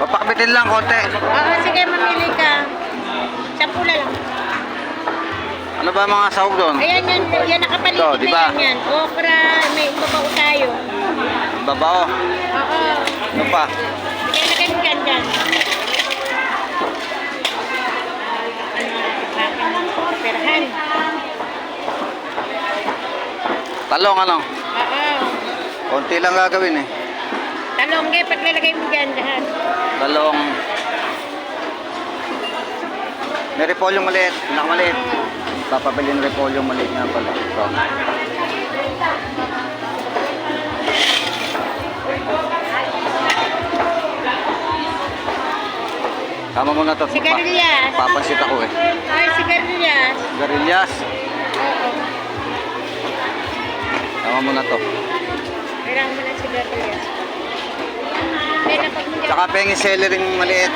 Papakabitin lang konti. Oo, sige, mamili ka. Sampu na lang. Ano ba mga sahog doon? Ayan yan, yan nakapaligid Ito, di ba? na yan, yan. Okra, may babaw tayo. Babao. Oo. Ano pa? Lagay mo dyan, dyan. Talong ano? Oo. Konti lang gagawin eh. Talong, ge, paglalagay mo dyan lahat. Talong. May repolyo maliit. Pinakamaliit. Papabili ng repolyo maliit nga pala. Ito. Tama mo na to. Sigarilyas. Pa- papansit ako eh. Ay, sigarilyas. Garillas. Oo. Tama mo na to. Kailangan mo ng sigarilyas. Tsaka pengi celery maliit.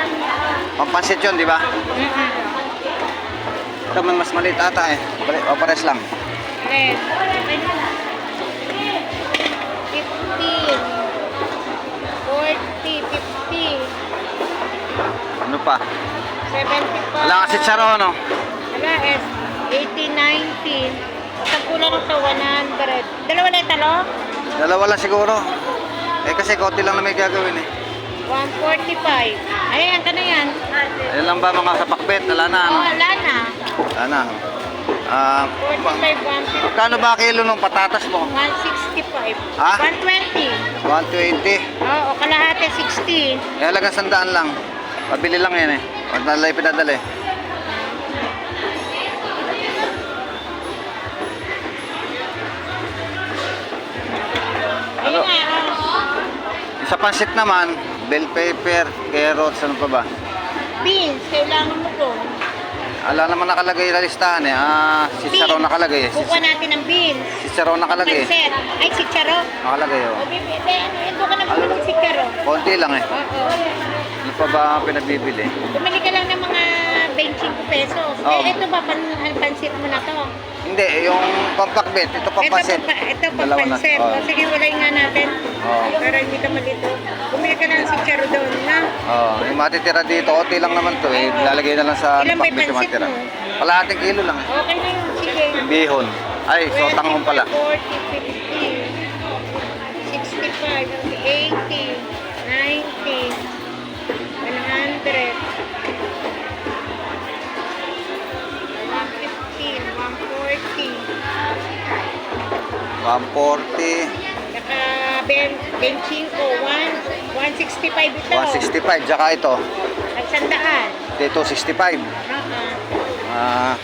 Pampansit yun, di ba? Mm-mm. Ito man mas maliit ata eh. Pare- O pares lang. Red. 15. 40, 50. Ano pa? 70 pa. Wala kasi charo, ano? Wala, es. 80, 90. Sa kulang ito, 100. Dalawa na yung talo? Dalawa lang siguro. Eh kasi konti lang na may gagawin eh. 145. Ayan ka na yan. Ayun lang ba mga sapakbet? Wala na, Oh, ano? wala na. Na. Ah, 45, 150. Kano ba kilo ng patatas mo? 165. Ha? 120. 120. Oo, kalahati 60. Eh, halagang sandaan lang. Pabili lang yan eh. Huwag na lang pinadali. Ano? Sa pansit naman, bell pepper, carrots, ano pa ba? Beans, kailangan mo to. Ala naman nakalagay sa listahan eh. Ah, si Charo Beans. nakalagay. Si, Kukuha natin ng beans. si Charo nakalagay. Pansit. Ay, si Charo. Nakalagay O, oh. bibi, de, ano, ito ka na bumili si Charo. Konti lang eh. Oo. Ano pa ba ang pinagbibili? Bumili ka lang ng mga 25 pesos. Oo. Eh, ito ba, pan, pansit mo na to? Hindi, yung pampakbet, ito pampasit. Ito, pa, ito papansit. Oo. O, sige, walay nga natin. Oo. Para hindi ka malito. Bumili ka lang si Charo doon, na? Oh, yung matitira dito, konti lang naman to eh. Lalagay na lang sa Ilan ba yung pampakbet yung matitira. mo? Kalahating kilo lang. Okay na yun, sige. Bihon. Ay, so tanghong pala. 40, 50, 65, 80, 90, 140, 140, saka ben, benching ko, 1, 165 ito. 165, tsaka ito, At sandaan. dito 65. Oo. Ah,